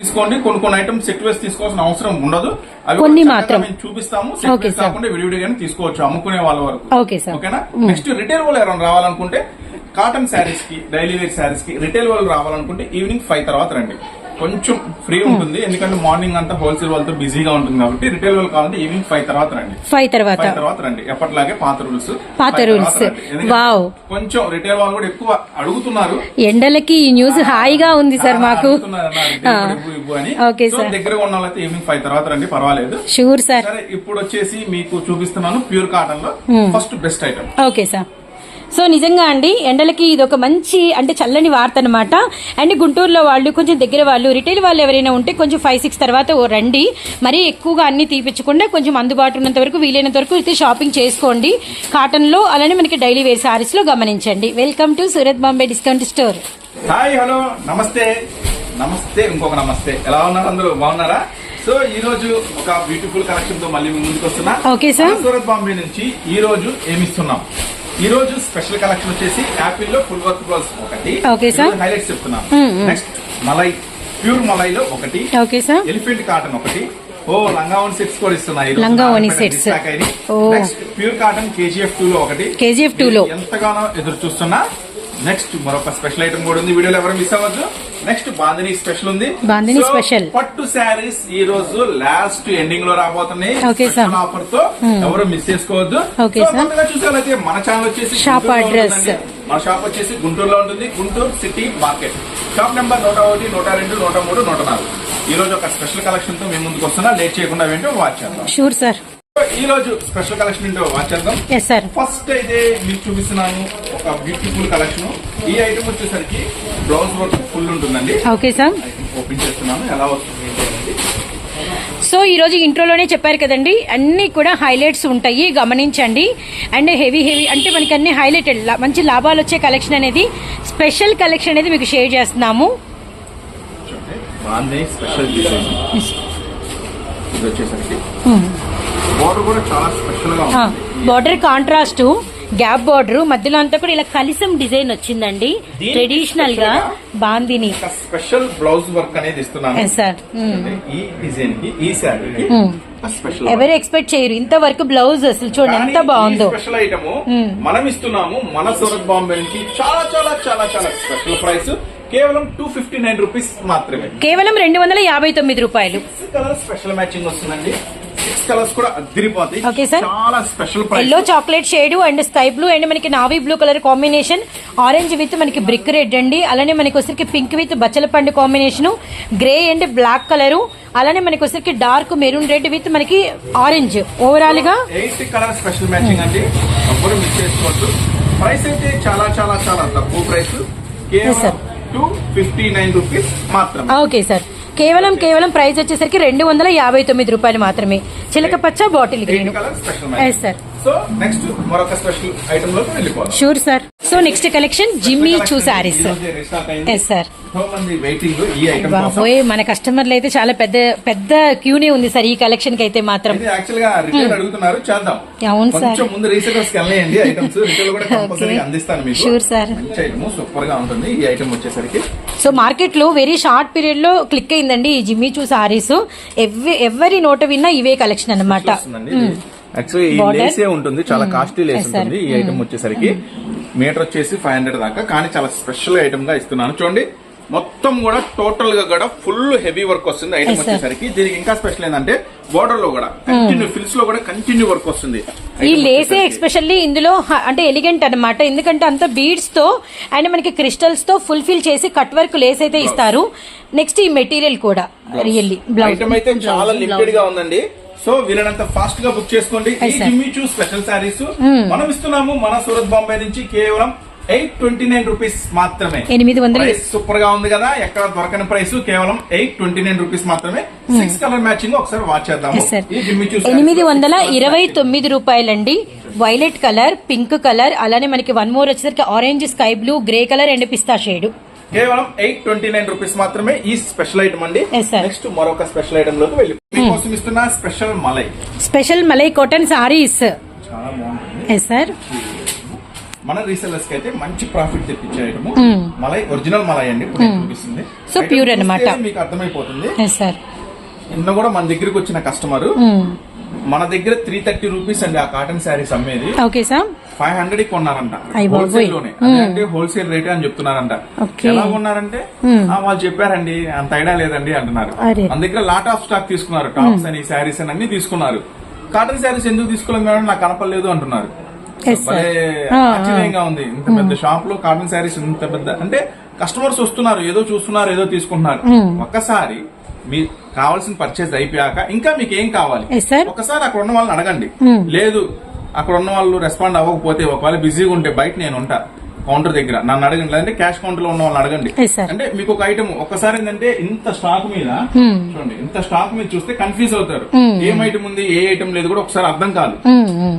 తీసుకోండి. కొన్ని కొన్ని ఐటమ్స్ సెట్ వేసి తీసుకోవాల్సిన అవసరం ఉండదు. అవి కొన్ని మాత్రం. చూపిస్తాము. కాకుండా విడివిడిగానే తీసుకోవచ్చు. అమ్ముకునే వాళ్ళ వరకు. ఓకేనా? నెక్స్ట్ రిటైల్ వాళ్ళు ఎవరైనా రావాలనుకుంటే కాటన్ శారీస్కి డైలీ వేర్ శారీస్కి రిటైల్ వాళ్ళు రావాలనుకుంటే ఈవినింగ్ ఫైవ్ తర్వాత రండి. కొంచెం ఫ్రీ ఉంటుంది. ఎందుకంటే మార్నింగ్ అంతా హోల్సేల్ వాళ్ళతో బిజీగా ఉంటుంది కాబట్టి రిటైల్ వాళ్ళు కావాలంటే ఈవినింగ్ ఫైవ్ తర్వాత రండి. ఫైవ్ తర్వాత. తర్వాత రండి. ఎప్పటిలాగే పాత రూల్స్ పాత rules. Wow. కొంచెం రిటైల్ వాళ్ళు కూడా ఎక్కువ అడుగుతున్నారు. ఎండలకి ఈ న్యూస్ హాయిగా ఉంది సార్ మాకు. ఓకే సార్ దగ్గరగా ఉన్న వాళ్ళైతే ఈవినింగ్ ఫైవ్ తర్వాత రండి. పర్వాలేదు. షూర్ సరే ఇప్పుడు వచ్చేసి మీకు చూపిస్తున్నాను ప్యూర్ కాటన్లో first best item okay sir so నిజంగా అండి ఎండలకి ఇది ఒక మంచి అంటే చల్లని వార్త అనమాట అండ్ గుంటూరులో వాళ్ళు కొంచెం దగ్గర వాళ్ళు రిటైల్ వాళ్ళు ఎవరైనా ఉంటే కొంచెం ఫైవ్ సిక్స్ తర్వాత ఓ రండి. మరీ ఎక్కువగా అన్ని తీపించకుండా కొంచెం అందుబాటు ఉన్నంత వరకు వీలైనంత వరకు అయితే షాపింగ్ చేసుకోండి. కాటన్లో అలానే మనకి డైలీ వేర్ సారీస్లో గమనించండి. Welcome to Surat Bombay discount store hi hello నమస్తే. నమస్తే ఇంకొక నమస్తే. ఎలా ఉన్నారు అందరూ? బాగున్నారా? సో ఈ రోజు ఒక బ్యూటిఫుల్ కలెక్షన్తో మళ్ళీ ముందుకు వస్తున్నా సూరత్ బాంబే నుంచి ఈ రోజు ఏమి ఇస్తున్నాం ఈ రోజు స్పెషల్ కలెక్షన్ వచ్చేసి యాపిల్లో ఫుల్ వర్క్ బ్లౌజ్ ఒకటి. హైలైట్స్ చెప్తున్నాం నెక్స్ట్ మలై ప్యూర్ మలై లో ఒకటి. Okay sir. ఎలిఫెంట్ కాటన్ ఒకటి. ఓ లంగావని సెట్స్ కూడా ఇస్తున్నాయి. ఓ. Next pure cotton KGF two లో ఒకటి. KGF 2 లో. ఎంతగానో ఎదురు చూస్తున్నా. నెక్స్ట్ మరొక స్పెషల్ ఐటమ్ కూడా ఉంది. వీడియోలో ఎవరు మిస్ అవ్వద్దు. నెక్స్ట్ బాందిని స్పెషల్ ఉంది. బాందిని special. పట్టు శారీస్ ఈ రోజు లాస్ట్ ఎండింగ్లో రాబోతున్నాయి. ఆఫర్తో ఎవరు మిస్ చేసుకోవద్దు. చూసారైతే మన ఛానల్ వచ్చేసి address. ఉంటుందండి. మన షాప్ వచ్చేసి గుంటూరులో ఉంటుంది. Guntur city market shop number నూట ఒకటి నూట రెండు నూట మూడు నూట నాలుగు. ఈ రోజు ఒక స్పెషల్ కలెక్షన్తో మేము ముందుకు వస్తున్నా. లేట్ చేయకుండా ఏంటో వాచ్ చేద్దాం. షూర్ సార్ ఈ రోజు స్పెషల్ కలెక్షన్ ఏంటో వాచ్ చేద్దాం. ఎస్ సార్ ఫస్ట్ అయితే మీకు చూపిస్తున్నాను ఒక బ్యూటిఫుల్ కలెక్షన్ ఈ ఐటమ్ వచ్చేసరికి బ్లౌజ్ వర్క్ ఫుల్ ఉంటుందండి. ఓకే సార్ ఓపెన్ చేస్తున్నాను. ఎలా వస్తుంది. సో ఈ రోజు ఇంట్రోలోనే చెప్పారు కదండి అన్ని కూడా హైలైట్స్ ఉంటాయి గమనించండి. అండ్ హెవీ హెవీ అంటే మనకి అన్ని హైలైటెడ్ మంచి లాభాలు వచ్చే కలెక్షన్ అనేది స్పెషల్ కలెక్షన్ అనేది మీకు షేర్ చేస్తున్నాము. స్పెషల్ బోర్డర్ కూడా చాలా స్పెషల్గా ఉంటుంది. బార్డర్ కాంట్రాస్ట్ గ్యాప్ బార్డర్ మధ్యలో అంతా కూడా ఇలా కలిసం డిజైన్ వచ్చిందండి. ట్రెడిషనల్గా special bandhani special blouse work అనేది ఇస్తున్నాను. ఎస్ సార్ అంటే ఈ డిజైన్కి ఈ శారీకి స్పెషల్ ఎవరు ఎక్స్పెక్ట్ చేయరు. ఇంతవరకు బ్లౌజ్ అసలు చూడండి ఎంత బాగుందో. స్పెషల్ ఐటమ్ మనం ఇస్తున్నాము మన సూరత్ బాంబే నుంచి చాలా చాలా చాలా చాలా స్పెషల్ ప్రైస్ కేవలం టూ ఫిఫ్టీ నైన్ రూపీస్ మాత్రమే. కేవలం రెండు వందల యాభై తొమ్మిది రూపాయలు. కలర్స్ స్పెషల్ మ్యాచింగ్ వస్తుందండి. సిక్స్ కలర్స్ కూడా అదిరిపోతాయి Okay, sir. చాలా special yellow chocolate shade and sky blue and మనకి navy blue colour combination orange with మనకి బ్రిక్ రెడ్ అండి. అలానే మనకి వచ్చరికి పింక్ విత్ బచ్చల పండు combination grey and black colour అలానే మనకి వచ్చరికి డార్క్ మెరూన్ రెడ్ విత్ మనకి ఆరెంజ్ ఓవరాల్గా ఎయిట్ కలర్ స్పెషల్ మ్యాచింగ్ అండి. మిస్ చేసుకోవద్దు ప్రైస్ అయితే చాలా చాలా చాలా తక్కువ ప్రైస్. కేవలం two fifty nine rupees okay sir కేవలం కేవలం ప్రైస్ వచ్చేసరికి రెండు వందల యాభై తొమ్మిది రూపాయలు మాత్రమే. చిలక పచ్చ bottle green. Yes sir so next మరొక స్పెషల్ ఐటమ్లోకి వెళ్ళిపోవాలి sure sir so next collection Jimmy Choo saris yes sir బాబోయ్ మన కస్టమర్లు అయితే చాలా పెద్ద పెద్ద క్యూనే ఉంది సార్ ఈ కలెక్షన్కి అయితే మాత్రం. ఇది యాక్చువల్గా రిటైల్ అడుగుతున్నారు చేద్దాం. అవును సార్. ముందు రీసెలర్స్కి వెళ్ళండి ఐటమ్స్ రిటైల్ కూడా కంపల్సరీ అందిస్తాను మీకు. Sure, sir. మంచి ఐటమ్ సూపర్గా ఉంటుంది ఈ ఐటమ్ వచ్చేసరికి. సో మార్కెట్లో వెరీ షార్ట్ పీరియడ్లో క్లిక్ అయిందండి ఈ జిమ్మీ చూ సారీస్ ఎవరి నోట విన్నా ఇవే కలెక్షన్ అనమాట యాక్చువల్లీ ఈ. లేసే ఉంటుంది చాలా కాస్ట్లీ లేస్ Yes, sir. ఉంటుంది ఈ ఐటమ్ వచ్చేసరికి. మీటర్ వచ్చేసి ఫైవ్ హండ్రెడ్ దాకా కానీ చాలా స్పెషల్ ఐటమ్గా ఇస్తున్నాను. చూడండి మొత్తం కూడా టోటల్గా కూడా ఫుల్ హెవీ వర్క్ వస్తుంది ఐటమ్. వచ్చేసరికి. దీనికి ఇంకా స్పెషల్ ఏంటంటే బోర్డర్లో కూడా కంటిన్యూ ఫిల్స్లో కూడా కంటిన్యూ వర్క్ వస్తుంది. ఈ లేసే. ఎక్స్పెషల్లీ ఇందులో అంటే ఎలిగెంట్ అన్నమాట. ఎందుకంటే అంత బీడ్స్తో అండ్ మనకి క్రిస్టల్స్తో ఫుల్ఫిల్ చేసి కట్ వర్క్ లేస్ అయితే ఇస్తారు. నెక్స్ట్ ఈ మెటీరియల్ కూడా రియల్లీ బ్లౌజ్ ఐటమ్ అయితే చాలా లిమిటెడ్గా ఉందండి. సో వీలైనంత ఫాస్ట్గా బుక్ చేసుకోండి. ఈ Yes, sir. జిమ్మి చూ స్పెషల్ శారీస్ మనం ఇస్తున్నాము మన సూరత్ బాంబే నుంచి కేవలం ఎయిట్ ట్వంటీ నైన్ రూపీస్ మాత్రమే. ఎనిమిది వందలు. సూపర్గా ఉంది కదా ఎక్కడ దొరకని ప్రైస్ కేవలం ఎయిట్ ట్వంటీ నైన్ రూపీస్ మాత్రమే సిక్స్ కలర్ మ్యాచింగ్ ఒకసారి వాచ్ ఎనిమిది వందల ఇరవై. తొమ్మిది రూపాయలండి. వైలెట్ కలర్ పింక్ కలర్ అలానే మనకి వన్ మోర్ వచ్చేసరికి orange sky blue grey colour and pista shade కేవలం ఎయిట్ ట్వంటీ నైన్ రూపీస్ మాత్రమే ఈ స్పెషల్ ఐటమ్ అండి. నెక్స్ట్ మరొక స్పెషల్ ఐటమ్లోకి వెళ్ళి. మీకోసం ఇస్తున్న స్పెషల్ మలై. స్పెషల్ మలై కాటన్ సారీస్. చాలా బాగుంటుంది. సార్ మన రీసెల్లర్స్కి అయితే మంచి ప్రాఫిట్ తెప్పించే ఐటమ్. మ్మ్. మలై ఒరిజినల్ మలై అండి. చూపిస్తుంది. Pure చూస్తే అన్నమాట. మీకు అర్థమైపోతుంది. నిన్న కూడా మన దగ్గరికి వచ్చిన కస్టమర్ Hmm. మన దగ్గర త్రీ థర్టీ రూపీస్ అండి ఆ కాటన్ శారీస్ అమ్మేది. ఓకే సార్ ఫైవ్ హండ్రెడ్కి కొన్నారంట. హోల్సేల్లోనే. అదే హోల్సేల్ రేట్ అని చెప్తున్నారంట. ఎలా కొన్నారంటే? Hmm. "ఆ, వాళ్ళు చెప్పారండి అంత ఐడియా లేదండి అంటున్నారు. మన దగ్గర లాట్ ఆఫ్ స్టాక్ తీసుకున్నారు. టాప్స్ అని శారీస్ అని అన్ని తీసుకున్నారు. కాటన్ శారీస్ ఎందుకు తీసుకోలేదు మేడం? నాకు కనపడలేదు అంటున్నారు. ఆశ్చర్యంగా ఉంది. ఇంత పెద్ద షాప్లో కాటన్ శారీస్ ఇంత పెద్ద అంటే కస్టమర్స్ వస్తున్నారు ఏదో చూస్తున్నారు ఏదో తీసుకుంటున్నారు. ఒక్కసారి మీ కావాల్సిన పర్చేజ్ అయిపోయాక ఇంకా మీకు ఏం కావాలి. ఒకసారి అక్కడ ఉన్న వాళ్ళని అడగండి. లేదు అక్కడ ఉన్న వాళ్ళు రెస్పాండ్ అవ్వకపోతే ఒకవేళ బిజీగా ఉంటే బయట నేను ఉంటా కౌంటర్ దగ్గర. నన్ను అడగండి. లేదంటే క్యాష్ కౌంటర్లో ఉన్న వాళ్ళని అడగండి. అంటే మీకు ఒక ఐటమ్ ఒక్కసారి ఏంటంటే ఇంత స్టాక్ మీద చూడండి ఇంత స్టాక్ మీద చూస్తే కన్ఫ్యూజ్ అవుతారు. ఏం ఐటమ్ ఉంది ఏ ఐటమ్ లేదు కూడా ఒకసారి అర్థం కాదు.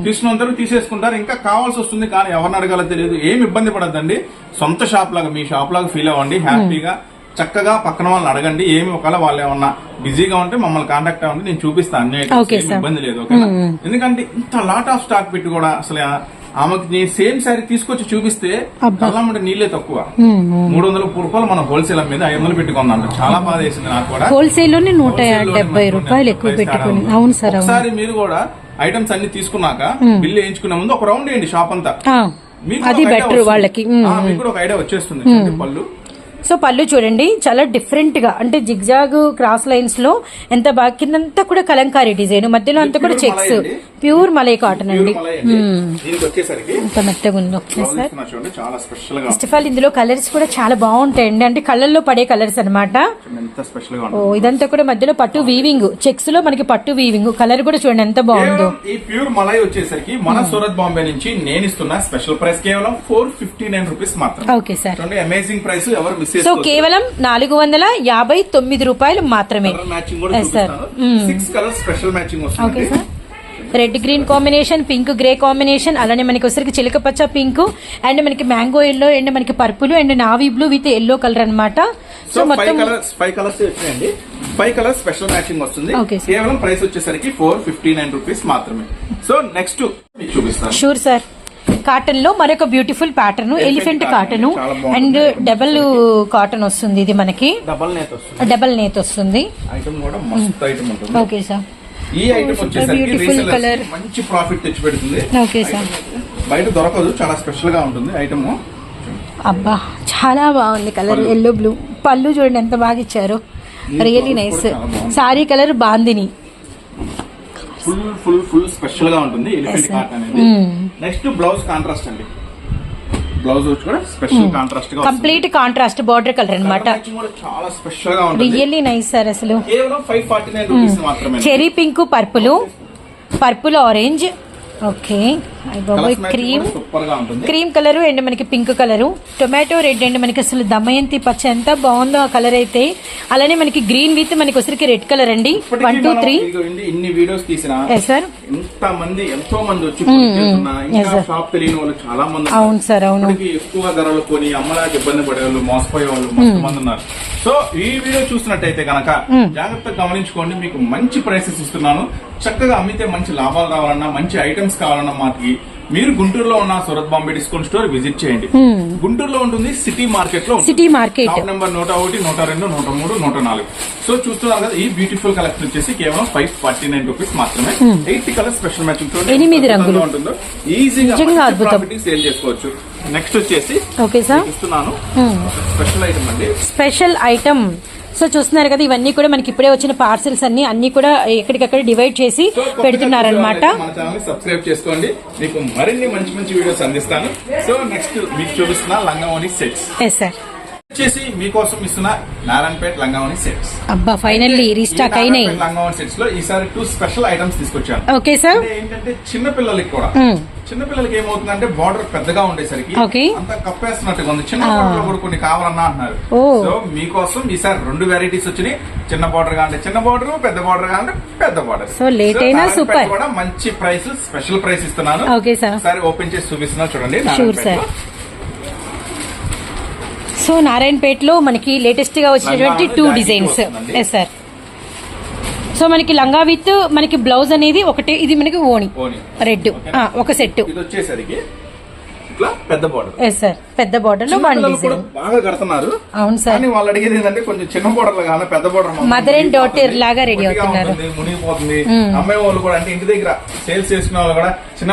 తీసుకున్నంతలో తీసేసుకుంటారు. ఇంకా కావాల్సి వస్తుంది కానీ ఎవరిని అడగాలో తెలియదు. ఏం ఇబ్బంది పడద్దండి. సొంత షాప్ లాగా మీ షాప్ లాగా ఫీల్ అవ్వండి హ్యాపీగా చక్కగా పక్కన వాళ్ళని అడగండి ఏమి ఒకవేళ వాళ్ళు ఏమన్నా బిజీగా ఉంటే మమ్మల్ని కాంటాక్ట్ అవ్వండి నేను చూపిస్తాను అన్ని. ఇబ్బంది లేదు ఓకేనా? ఎందుకంటే ఇంత లాట్ ఆఫ్ స్టాక్ పెట్టి కూడా అసలు ఆమెకి సేమ్ శారీ తీసుకొచ్చి చూపిస్తే. కళ్ళమ్మటి నీళ్ళే తక్కువ. మూడు వందల రూపాయలు మనం హోల్సేల్ మీద ఐదు వందలు పెట్టుకుందాం చాలా బాధ వేసింది నాకు కూడా. హోల్సేల్లోనే నూట డెబ్బై రూపాయలు ఎక్కువ పెట్టుకుని. అవును సార్ ఒకసారి మీరు కూడా ఐటమ్స్ అన్ని తీసుకున్నాక బిల్లు వేయించుకునే ముందు ఒక రౌండ్ వేయండి షాప్ అంతా. అది బెటర్. వాళ్ళకి. మీకు కూడా ఒక ఐడియా వచ్చేస్తుంది. పళ్ళు సో పళ్ళు చూడండి చాలా డిఫరెంట్గా అంటే జిగ్జాగ్ క్రాస్ లైన్స్లో ఎంత బాగా కిందంతా కూడా కలంకారీ డిజైన్ మధ్యలో అంతా కూడా చెక్స్. ప్యూర్ మలై కాటన్ అండి. ఎంత మెత్తగా ఉందో సార్ ఫస్ట్ ఆఫ్ ఆల్ ఇందులో కలర్స్ కూడా చాలా బాగుంటాయండి. అంటే కళ్ళల్లో పడే కలర్స్గా ఓ ఇదంతా కూడా మధ్యలో పట్టు వీవింగ్ చెక్స్లో మనకి పట్టు వీవింగ్ కలర్ కూడా చూడండి ఎంత బాగుందో. ఈ ప్యూర్ మలై వచ్చేసరికి మన సూరత్ బాంబే నుంచి నేను ఇస్తున్న స్పెషల్ ప్రైస్ కేవలం ఫోర్ ఫిఫ్టీ నైన్ రూపీస్ మాత్రం. Okay sir. చూడండి అమేజింగ్ ప్రైస్ ఎవరు మిస్ సో కేవలం నాలుగు వందల యాభై తొమ్మిది రూపాయలు మాత్రమే. చూపిస్తాను. Six colour special matching okay వస్తుంది sir. Red green combination pink grey combination అలానే మనకి వచ్చరికి చిలక పచ్చ పింక్ అండ్ మనకి మ్యాంగో ఎల్లో అండ్ మనకి purple and navy blue with yellow colour అన్నమాట. సో మొత్తం ఫైవ్ కలర్స్ వచ్చినాయండి. ఫైవ్ కలర్స్ స్పెషల్ మ్యాచింగ్ వస్తుంది. కేవలం ప్రైస్ వచ్చేసరికి ఫోర్ ఫిఫ్టీ నైన్ రూపీస్ మాత్రమే. సో నెక్స్ట్ చూపిస్తాను. షూర్ సార్ కాటన్లో మరొక beautiful pattern elephant cotton. And. Double cotton వస్తుంది ఇది మనకి. డబల్ నేత వస్తుంది. ఓకే సార్ ఈ ఐటమ్ super వచ్చేసరికి. కి మంచి ప్రాఫిట్ తెచ్చి పెడుతుంది ఓకే సార్ బయట దొరకదు చాలా స్పెషల్గా ఉంటుంది ఐటమ్ అబ్బా చాలా బాగుంది కలర్. ఎల్లో బ్లూ పళ్ళు చూడండి ఎంత బాగా ఇచ్చారు. Really nice. Sari colour bandhani. Full full full స్పెషల్గా ఉంటుంది. ఎలిఫెంట్. కాటన్ అనేది. నెక్స్ట్ బ్లౌజ్ కాంట్రాస్ట్ అండి. బ్లౌజ్ వచ్చి కూడా స్పెషల్ కాంట్రాస్ట్గా కంప్లీట్ కాంట్రాస్ట్ బార్డర్ కలర్ చాలా స్పెషల్గా ఉంటుంది. రియల్లీ నైస్ సార్ అసలు. కేవలం రూపీస్ మాత్రమే. Cherry pink purple purple orange okay cream cream colour and మనకి pink colour tomato red and మనకి అసలు దమయంతి పచ్చ. ఎంత బాగుందో ఆ కలర్ అయితే. అలానే మనకి గ్రీన్ విత్ మనకి వచ్చరికి రెడ్ కలర్ అండి. వన్ టూ త్రీ ఇన్ని వీడియోస్ తీసిన సార్ ఎంత మంది ఎంతో మంది వచ్చి. షాప్ తెలియని వాళ్ళు చాలా మంది. అవును సార్ అవును. ఎక్కువ ధరలు కొని అమ్మడానికి ఇబ్బంది పడే వాళ్ళు మోసపోయే వాళ్ళు మస్తు మంది ఉన్నారు. సో ఈ వీడియో చూసినట్టయితే కనుక జాగ్రత్తగా గమనించుకోండి. మీకు మంచి ప్రైసెస్ ఇస్తున్నాను. చక్కగా అమ్మితే మంచి లాభాలు రావాలన్నా మంచి ఐటమ్స్ కావాలన్నా మాకి మీరు గుంటూరులో ఉన్న Surat Bombay discount store visit చేయండి. గుంటూరులో ఉంటుంది సిటీ మార్కెట్లో. City market. షాప్ నెంబర్ నూట ఒకటి నూట రెండు నూట మూడు నూట నాలుగు. సో చూస్తున్నారు కదా ఈ బ్యూటిఫుల్ కలెక్షన్ వచ్చేసి కేవలం ఫైవ్ ఫార్టీ నైన్ రూపీస్ మాత్రమే ఎయిట్ కలర్ స్పెషల్ మ్యాచింగ్ ఎనిమిది రంగులు. ఉంటుందో ఈజీగా. సేల్ చేసుకోవచ్చు. నెక్స్ట్ వచ్చేసి ఓకే సార్. ఇస్తున్నాను. స్పెషల్ ఐటమ్ అండి. స్పెషల్ ఐటమ్ సో చూస్తున్నారు కదా ఇవన్నీ కూడా మనకి ఇప్పుడే వచ్చిన పార్సిల్స్ అన్ని అన్ని కూడా ఎక్కడికక్కడ డివైడ్ చేసి పెడుతున్నారనమాట సబ్స్క్రైబ్ చేసుకోండి. మీకు మరిన్ని మంచి మంచి వీడియోస్ అందిస్తాను. సో నెక్స్ట్ మీకు చూపిస్తున్న లంగావోని సెట్స్ ఎస్ సార్ వచ్చేసి మీకోసం ఇస్తున్న నారాయణపేట లంగావోని సెట్స్ అబ్బా ఫైనల్లీ రీస్టాక్ అయినాయి. లంగావోని సెట్స్లో ఈసారి టూ స్పెషల్ ఐటమ్స్ తీసుకొచ్చాను. ఓకే సార్ ఏంటంటే చిన్న పిల్లలకి కూడా మ్మ్. చిన్న పిల్లలకి ఏమవుతుందంటే బార్డర్ పెద్దగా ఉండేసరికి. అంత కప్పేస్తున్నట్టుగా ఉంది చిన్న బార్డర్ కూడా కొన్ని కావాలన్నా అంటున్నారు ఓ. సో మీకోసం ఈసారి రెండు వెరైటీస్ వచ్చినాయి చిన్న బార్డర్ కావాలంటే చిన్న బార్డర్ పెద్ద బార్డర్ కావాలంటే పెద్ద బార్డర్ So, late అయినా super. కూడా మంచి ప్రైస్ స్పెషల్ ప్రైస్ ఇస్తున్నాను. ఒకసారి ఓపెన్ చేసి చూపిస్తున్నా చూడండి. సో నారాయణపేటలో మనకి లేటెస్ట్గా వచ్చినటువంటి two designs. Yes sir so మనకి లంగా విత్ మనకి బ్లౌజ్ అనేది ఒకటి ఇది మనకి ఓణి. ఓని. రెడ్? ఒక సెట్ పెద్ద బోర్డర్ ఎస్ సార్ పెద్ద బార్డర్లో వన్ పిల్లలు కూడా డిజైన్ బాగా కడుతున్నారు. అవును సార్ కానీ వాళ్ళు అడిగేది ఏంటంటే కొంచెం చిన్న బోర్డర్ పెద్ద బోర్డర్ Mother and daughter లాగా ready అవుతున్నారు. మునిగిపోతుంది. అమ్మాయి వాళ్ళు కూడా అంటే ఇంటి దగ్గర సేల్స్ చేసుకునే వాళ్ళు కూడా చిన్న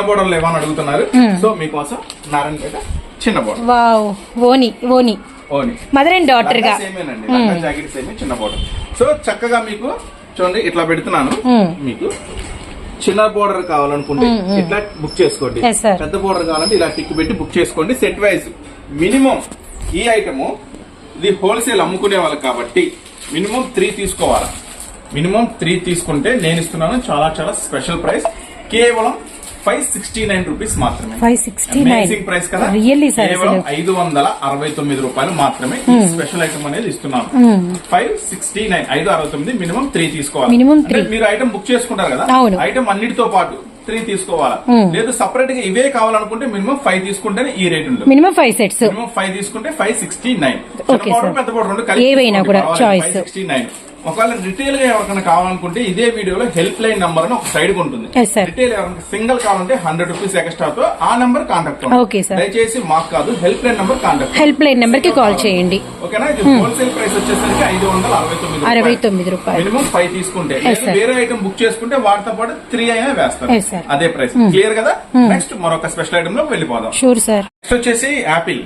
అడుగుతున్నారు. సో మీకోసం నారాయణపేట చిన్న బోర్డర్ వావ్ ఓని ఓని ఓని మదర్ అండ్ డాటర్గా. సేమేనండి జాకెట్ సేమే చిన్న బోర్డర్ సో చక్కగా మీకు చూడండి ఇట్లా పెడుతున్నాను. మీకు చిన్న బోర్డర్ కావాలనుకుంటే ఇట్లా బుక్ చేసుకోండి. పెద్ద బోర్డర్ కావాలంటే ఇలా టిక్ పెట్టి బుక్ చేసుకోండి. సెట్ వైజ్ మినిమం ఈ ఐటమ్ ఇది హోల్సేల్ అమ్ముకునే వాళ్ళకి కాబట్టి మినిమం త్రీ తీసుకోవాలి? మినిమం త్రీ తీసుకుంటే నేను ఇస్తున్నాను. చాలా చాలా స్పెషల్ ప్రైస్ కేవలం ఫైవ్ సిక్స్టీ నైన్ రూపీస్ మాత్రమే. Five sixty nine. ప్రైస్ కదా? రియల్లీ కేవలం ఐదు వందల అరవై తొమ్మిది రూపాయలు మాత్రమే స్పెషల్ ఐటమ్ అనేది ఇస్తున్నాను ఫైవ్ సిక్స్టీ నైన్ ఐదు అరవై తొమ్మిది మినిమం త్రీ తీసుకోవాలి. three. మీరు ఐటమ్ బుక్ చేసుకుంటారు కదా. ఐటమ్ అన్నిటితో పాటు త్రీ తీసుకోవాలా? లేదు సపరేట్గా ఇవే కావాలనుకుంటే మినిమం ఫైవ్ తీసుకుంటేనే ఈ రేట్ ఉంటుంది. Minimum five sets minimum five తీసుకుంటే ఫైవ్ సిక్స్టీ నైన్. పెద్ద పౌడర్ రెండు choice. సిక్స్టీ నైన్ ఒకవేళ రిటైల్గా ఎవరికైనా కావాలనుకుంటే ఇదే వీడియోలో హెల్ప్ లైన్ నంబర్ అని ఒక సైడ్ ఉంటుంది. రిటైల్ ఎవరైనా సింగిల్ కావాలంటే హండ్రెడ్ రూపీస్ ఎక్స్ట్రా తో ఆ నంబర్ కాంటాక్ట్ Okay, sir. దయచేసి మాకు కాదు help line number contact help line నెంబర్కి కాల్ చేయండి. ఓకేనా ఇది హోల్సేల్ ప్రైస్ వచ్చేసరికి ఐదు వందల అరవై తొమ్మిది అరవై తొమ్మిది రూపాయలు. మినిమం ఫైవ్ తీసుకుంటే. వేరే ఐటమ్ బుక్ చేసుకుంటే వాటితో పాటు త్రీ అయినా వేస్తారు. అదే ప్రైస్ క్లియర్ కదా? నెక్స్ట్ మరొక స్పెషల్ ఐటమ్లో వెళ్ళిపోదాం. షూర్ సార్ నెక్స్ట్ వచ్చేసి యాపిల్.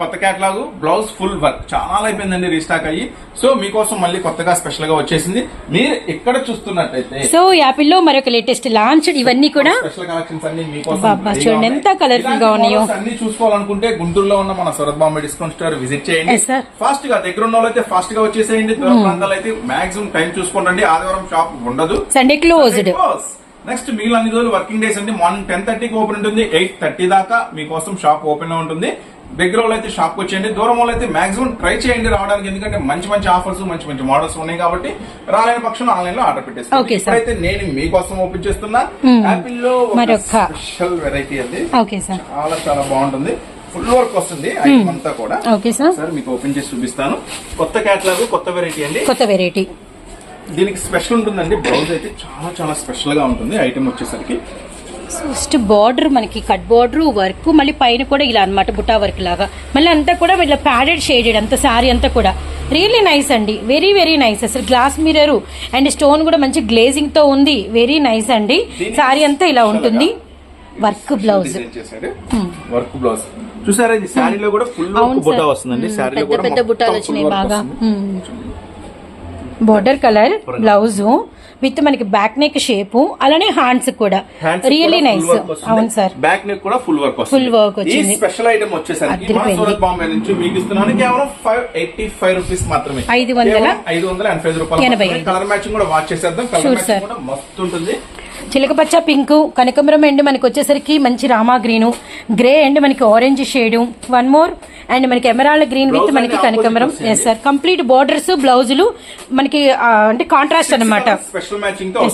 కొత్త కేటలాగ్ బ్లౌజ్ ఫుల్ వర్క్ చాలా అయిపోయిందండి రీస్టాక్ అయ్యి. సో మీకోసం మళ్ళీ కొత్తగా స్పెషల్గా వచ్చేసింది. మీరు ఇక్కడ చూస్తున్నట్టయితే సో యాపిల్లో మరొక లేటెస్ట్ లాంచ్ ఇవన్నీ కూడా స్పెషల్ కలెక్షన్స్ అన్ని మీకోసం చూడండి. ఎంత colourful గా ఉన్నాయో. అన్ని చూసుకోవాలనుకుంటే గుంటూరులో ఉన్న మన Surat Bombay discount store visit చేయండి. ఫాస్ట్గా దగ్గర ఉన్న వాళ్ళైతే ఫాస్ట్గా వచ్చేసేయండి. దూర ప్రాంతాలు అయితే మాక్సిమం టైం చూసుకోండి ఆదివారం షాప్ ఉండదు. సండే క్లోజ్డ్ నెక్స్ట్ మిగిలిన అన్ని రోజులు వర్కింగ్ డేస్ అండి. మార్నింగ్ టెన్ థర్టీకి ఓపెన్ ఉంటుంది. ఎయిట్ థర్టీ దాకా మీకోసం షాప్ ఓపెన్లో ఉంటుంది. దగ్గర వాళ్ళు అయితే షాప్ వచ్చేయండి. దూరం వాళ్ళు అయితే మాక్సిమం ట్రై చేయండి రావడానికి. ఎందుకంటే మంచి మంచి ఆఫర్స్ మంచి మంచి మోడల్స్ ఉన్నాయి కాబట్టి రాలేని పక్షంలో ఆన్లైన్లో ఆర్డర్ పెట్టేస్తాను. ఇప్పుడైతే నేను మీకోసం ఓపెన్ చేస్తున్నా. యాపిల్లో. స్పెషల్ వెరైటీ అండి. చాలా చాలా బాగుంటుంది. ఫుల్ వర్క్ వస్తుంది. ఐటమ్ అంతా కూడా. ఓకే సార్ సార్ మీకు ఓపెన్ చేసి చూపిస్తాను. కొత్త క్యాట్లాగ్ కొత్త వెరైటీ అండి. కొత్త వెరైటీ దీనికి స్పెషల్ ఉంటుందండి. బ్లౌజ్ అయితే చాలా చాలా స్పెషల్గా ఉంటుంది. ఐటమ్ వచ్చేసరికి. ఫస్ట్ బార్డర్ మనకి కట్ బార్డర్ వర్క్ మళ్ళీ పైన కూడా ఇలా అన్నమాట బుటా వర్క్ లాగా. మళ్ళీ అంతా కూడా ఇలా ప్యాడెడ్ షేడెడ్ అంత సారీ అంతా కూడా. రియల్లీ నైస్ అండి. వెరీ వెరీ నైస్ అసలు గ్లాస్ మిర్రర్ అండ్ స్టోన్ కూడా మంచి గ్లేజింగ్తో ఉంది. వెరీ నైస్ అండి. సారీ అంతా ఇలా ఉంటుంది. వర్క్ బ్లౌజ్ వర్క్ బ్లౌజ్ చూసారా ఇది? శారీలో కూడా ఫుల్ బుటా. వస్తుందండి. శారీలో పెద్ద కూడా పెద్ద బుట్టాలు full వచ్చినాయి బాగా. బార్డర్ కలర్ బ్లౌజ్ విత్ మనకి బ్యాక్ నెక్ షేప్ అలానే హ్యాండ్స్ కూడా రియల్లీ నైస్. అవును సార్ బ్యాక్ నెక్ కూడా ఫుల్ వర్క్ Full work వచ్చింది. స్పెషల్ ఐటమ్ వచ్చేసరికి. సూరత్ బాంబే నుంచి మీకు ఇస్తున్నాను కేవలం ఫైవ్ ఎయిటీ ఫైవ్ రూపీస్ మాత్రమే ఐదు వందల కేవలం ఐదు వందల ఎనభై ఐదు రూపాయలు ఎనభై మాత్రమే. ఐదు. కలర్ మ్యాచింగ్ కూడా వాచ్ చేసేద్దాం Sure, కలర్ sir. మ్యాచింగ్ కూడా మస్తు ఉంటుంది చిలకపచ్చ పింక్ కనకమరం అండ్ మనకి వచ్చేసరికి మంచి రామా గ్రీన్ గ్రే అండ్ మనకి orange shade one more and మనకి ఎమరాల్డ్ గ్రీన్ విత్ మనకి కనకమరం. ఎస్ సార్ కంప్లీట్ బోర్డర్స్ బ్లౌజులు మనకి అంటే కాంట్రాస్ట్ అన్నమాట. స్పెషల్ మ్యాచింగ్తో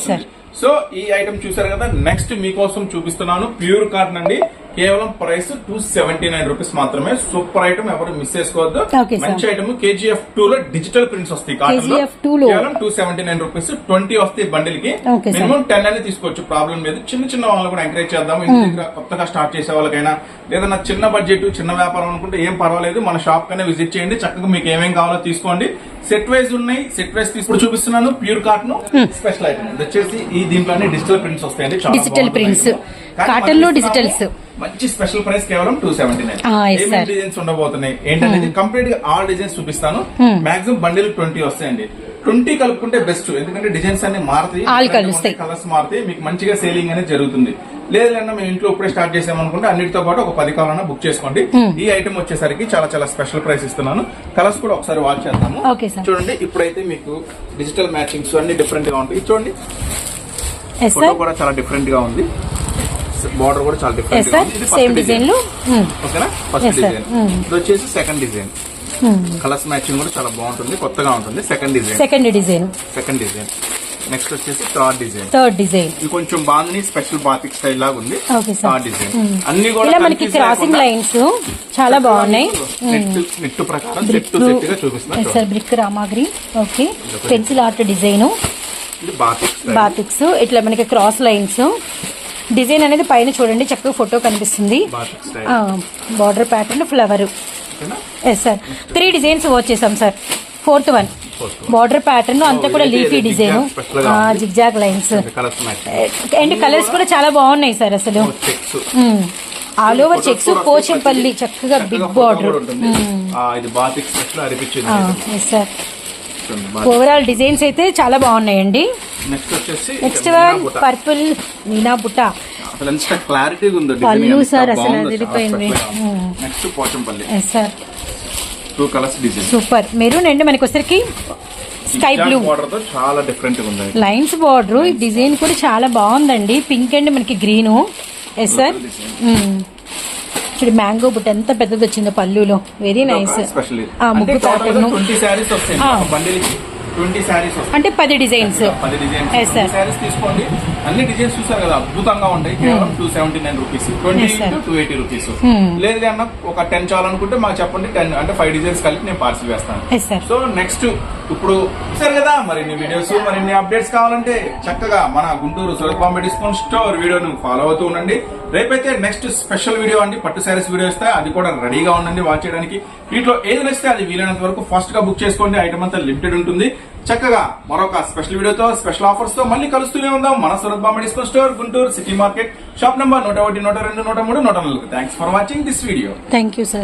సో ఈ ఐటమ్ చూసారు కదా నెక్స్ట్ మీకోసం చూపిస్తున్నాను. ప్యూర్ కాటన్ అండి. కేవలం price two seventy nine rupees మాత్రమే. సూపర్ ఐటమ్ ఎవరు మిస్ చేసుకోవద్దు. మంచి ఐటమ్ కేజీఎఫ్ టూ లో డిజిటల్ ప్రింట్స్ వస్తాయి కాటన్లో. KGF 2 లో. కేవలం two seventy nine rupees twenty వస్తాయి బండిల్కి. మినిమం టెన్ అనేది తీసుకోవచ్చు ప్రాబ్లం లేదు. చిన్న చిన్న వాళ్ళని కూడా ఎంకరేజ్ చేద్దాం. దగ్గర కొత్తగా స్టార్ట్ చేసే వాళ్ళకైనా ఏదైనా చిన్న బడ్జెట్ చిన్న వ్యాపారం అనుకుంటే ఏం పర్వాలేదు. మన షాప్ కనే విజిట్ చేయండి. చక్కగా మీకు ఏమేం కావాలో తీసుకోండి. సెట్ వైజ్ ఉన్నాయి. సెట్ వైజ్ తీసుకుని చూపిస్తున్నాను. ప్యూర్ కాటన్ స్పెషల్ ఐటమ్ వచ్చేసి ఈ దీంట్లోనే డిజిటల్ ప్రింట్స్ వస్తాయండి. item. కానీ Cotton లో digitals. మంచి స్పెషల్ ప్రైస్ కేవలం two seventy nine sir. Designs ఉండబోతున్నాయి? ఏంటనేది కంప్లీట్గా ఆల్ డిజైన్స్ చూపిస్తాను. మాక్సిమం బండిల్ ట్వంటీ వస్తాయండి. ట్వంటీ కలుపుకుంటే బెస్ట్ ఎందుకంటే డిజైన్స్ అన్ని మారుతాయి. కలర్స్ మారుతాయి. మీకు మంచిగా సేలింగ్ అనేది జరుగుతుంది. లేదన్నా మేము ఇంట్లో ఇప్పుడే స్టార్ట్ చేసామనుకుంటే అన్నిటితో పాటు ఒక పది కావాలన్నా బుక్ చేసుకోండి. ఈ ఐటమ్ వచ్చేసరికి చాలా చాలా స్పెషల్ ప్రైస్ ఇస్తున్నాను. కలర్స్ కూడా ఒకసారి వాచ్ చేద్దాము. Sir. చూడండి ఇప్పుడైతే మీకు డిజిటల్ మ్యాచింగ్స్ అన్ని డిఫరెంట్గా ఉంటాయి. చూడండి. ఫోటో కూడా చాలా డిఫరెంట్గా ఉంది. బార్డర్ కూడా చాలా డిఫరెంట్ సేమ్ డిజైన్ ఓకేనా ఫస్ట్. డిజైన్. ఇది వచ్చేసి సెకండ్ డిజైన్ కలర్స్ మ్యాచింగ్ కూడా చాలా బాగుంటుంది కొత్తగా ఉంటుంది. Second design second design second design next వచ్చేసి థర్డ్ డిజైన్ థర్డ్ డిజైన్ ఇది కొంచెం బాగుంది స్పెషల్ బాతిక్ స్టైల్ లాగా ఉంది. థర్డ్ డిజైన్ అన్ని కూడా మనకి క్రాసింగ్ లైన్స్ చాలా బాగున్నాయి. నెట్ నెట్ ప్రకారం సెట్ బ్రిక్ సెట్గా చూపిస్తున్నా. Sir brick రామాగ్రి. Okay pencil art design batiks ఇట్లా మనకి క్రాస్ లైన్స్ డిజైన్ అనేది పైన చూడండి చక్కగా ఫోటో కనిపిస్తుంది. Border pattern flower yes sir three designs వచ్చేసాం sir fourth one border pattern అంతా కూడా ఇది leafy design. Zigzag lines and colours కూడా చాలా బాగున్నాయి సార్ అసలు. ఆల్ ఓవర్ చెక్స్ పోచంపల్లి చక్కగా big border sir overall designs అయితే చాలా బాగున్నాయండి. నెక్స్ట్ వచ్చేసి నెక్స్ట్ వన్ పర్పుల్ మీనా బుట్ట. క్లారిటీగా ఉందో పళ్ళు sir, అసలు అదిరిపోయింది. Next Pochampally. Yes sir two colours design super maroon అండి మనకి వచ్చరికి స్కై బ్లూ బార్డర్తో చాలా డిఫరెంట్ ఉంది. లైన్స్ బార్డర్ ఈ డిజైన్ కూడా చాలా బాగుందండి. పింక్ అండ్ మనకి గ్రీన్ ఎస్ సార్ చూడు మ్యాంగో బుట్ట ఎంత పెద్దది వచ్చిందో పళ్ళులో వెరీ నైస్ స్పెషల్ ముగ్గు ప్యాటర్న్ ఆ. అంటే పది డిజైన్స్ sir. శారీస్ తీసుకోండి. అన్ని డిజైన్స్ చూసారు కదా అద్భుతంగా ఉంటాయి. కేవలం two seventy nine rupees twenty two eighty rupees Hmm. లేదు అన్న ఒక టెన్ చాలనుకుంటే మాకు చెప్పండి. టెన్ అంటే ఫైవ్ డిజైన్స్ కలిపి నేను పార్సల్ వేస్తాను. ఎస్ సార్ సో నెక్స్ట్ ఇప్పుడు చూసారు కదా మరిన్ని వీడియోస్ మరిన్ని అప్డేట్స్ కావాలంటే చక్కగా మన గుంటూరు సూరత్ బాంబే డిస్కౌంట్ స్టోర్ వీడియోను ఫాలో అవుతూ ఉండండి. రేపైతే నెక్స్ట్ స్పెషల్ వీడియో అండి. పట్టు శారీస్ వీడియో ఇస్తే అది కూడా రెడీగా ఉండండి వాచ్ చేయడానికి. వీటిలో ఏది నచ్చితే అది వీలైనంత వరకు ఫస్ట్గా బుక్ చేసుకోండి. ఐటమ్ అంతా లిమిటెడ్ ఉంటుంది. చక్కగా మరొక స్పెషల్ వీడియోతో స్పెషల్ ఆఫర్స్తో మళ్ళీ కలుస్తూనే ఉందాం. మన Surat Bombay discount store Guntur city market shop number నూట ఒకటి నూట రెండు నూట మూడు నూట నాలుగు. Thanks for watching this video thank you sir